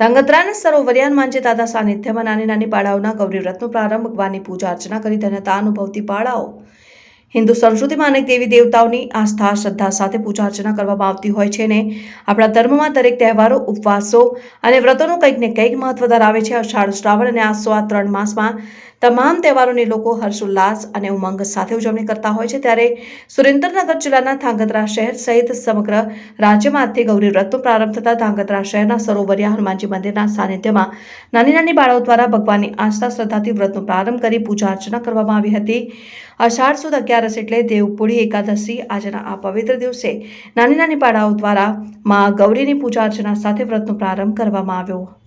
ધાંગધ્રાના સરોવરિયાન માંજે દાદા સાનિધ્યમાં નાની નાની બાળાઓના ગૌરી વ્રતનો પ્રારંભ ભગવાનની પૂજા અર્ચના કરી ધન્યતા અનુભવતી બાળાઓ હિન્દુ સંસ્કૃતિમાં અનેક દેવી દેવતાઓની આસ્થા, શ્રદ્ધા સાથે પૂજા અર્ચના કરવામાં આવતી હોય છે ને આપણા ધર્મમાં દરેક તહેવારો, ઉપવાસો અને વ્રતોનું કંઈક ને કંઈક મહત્વ ધરાવે છે. અષાઢ શ્રાવણ અને આસો આ ત્રણ માસમાં તમામ તહેવારોની લોકો હર્ષોલ્લાસ અને ઉમંગ સાથે ઉજવણી કરતા હોય છે. ત્યારે સુરેન્દ્રનગર જિલ્લાના ધાંગધ્રા શહેર સહિત સમગ્ર રાજ્યમાં આજથી ગૌરી વ્રતનો પ્રારંભ થતા ધાંગધ્રા શહેરના સરોવરિયા હનુમાનજી મંદિરના સાનિધ્યમાં નાની નાની બાળાઓ દ્વારા ભગવાનની આસ્થા, શ્રદ્ધાથી વ્રતનો પ્રારંભ કરી પૂજા અર્ચના કરવામાં આવી હતી. અષાઢ સુદ અગિયારસ એટલે દેવપુરી એકાદશી આજના આ પવિત્ર દિવસે નાની નાની બાળાઓ દ્વારા મા ગૌરીની પૂજા અર્ચના સાથે વ્રતનો પ્રારંભ કરવામાં આવ્યો.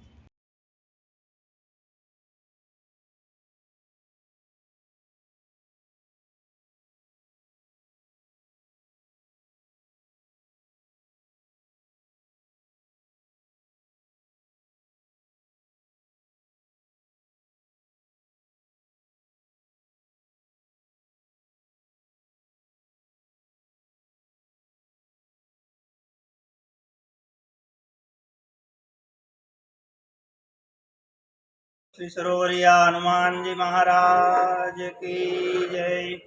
શ્રી સરોવરિયા હનુમાનજી મહારાજ કી જય.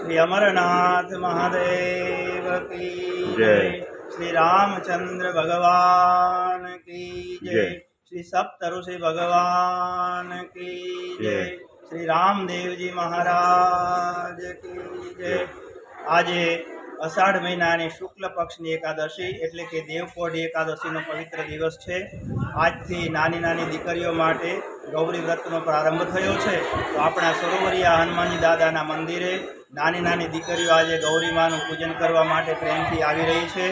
શ્રી અમરનાથ મહાદેવ કી જય. શ્રી રામચંદ્ર ભગવાન કી જય. શ્રી શ્રી સપ્તઋષિ ભગવાન કી જય. જય. શ્રી રામદેવજી મહારાજ કી જય. આજે અષાઢ મહિનાની શુક્લ પક્ષની એકાદશી એટલે કે દેવકોઢી એકાદશીનો પવિત્ર દિવસ છે. આજથી નાની નાની દીકરીઓ માટે ગૌરી વ્રતનો પ્રારંભ થયો છે, તો આપણા સરોવરિયા હનુમાનજી દાદાના મંદિરે નાની નાની દીકરીઓ આજે ગૌરીમાનું પૂજન કરવા માટે પ્રેમથી આવી રહી છે.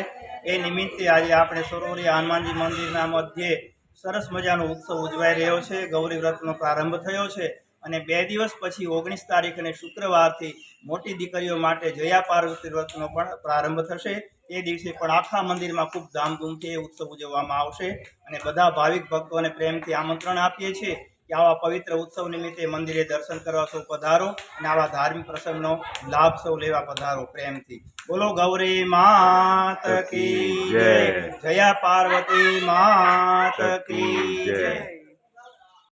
એ નિમિત્તે આજે આપણે સરોવરિયા હનુમાનજી મંદિરના મધ્યે સરસ મજાનો ઉત્સવ ઉજવાઈ રહ્યો છે, ગૌરી વ્રતનો પ્રારંભ થયો છે અને બે દિવસ પછી ઓગણીસ તારીખ અને શુક્રવારથી મોટી દીકરીઓ માટે જયા પાર્વતી વ્રતનો પણ પ્રારંભ થશે. એ દિવસે પણ આખા મંદિરમાં ખૂબ ધામધૂમથી એ ઉત્સવ ઉજવવામાં આવશે અને બધા ભાવિક ભક્તોને પ્રેમથી આમંત્રણ આપીએ છીએ. કે આવા પવિત્ર ઉત્સવ નિમિત્તે મંદિરે દર્શન કરવા સૌ પધારો અને આવા ધાર્મિક પ્રસંગનો લાભ સૌ લેવા પધારો પ્રેમથી. બોલો ગૌરી માત કી જય. જય. પાર્વતી માત કી જય.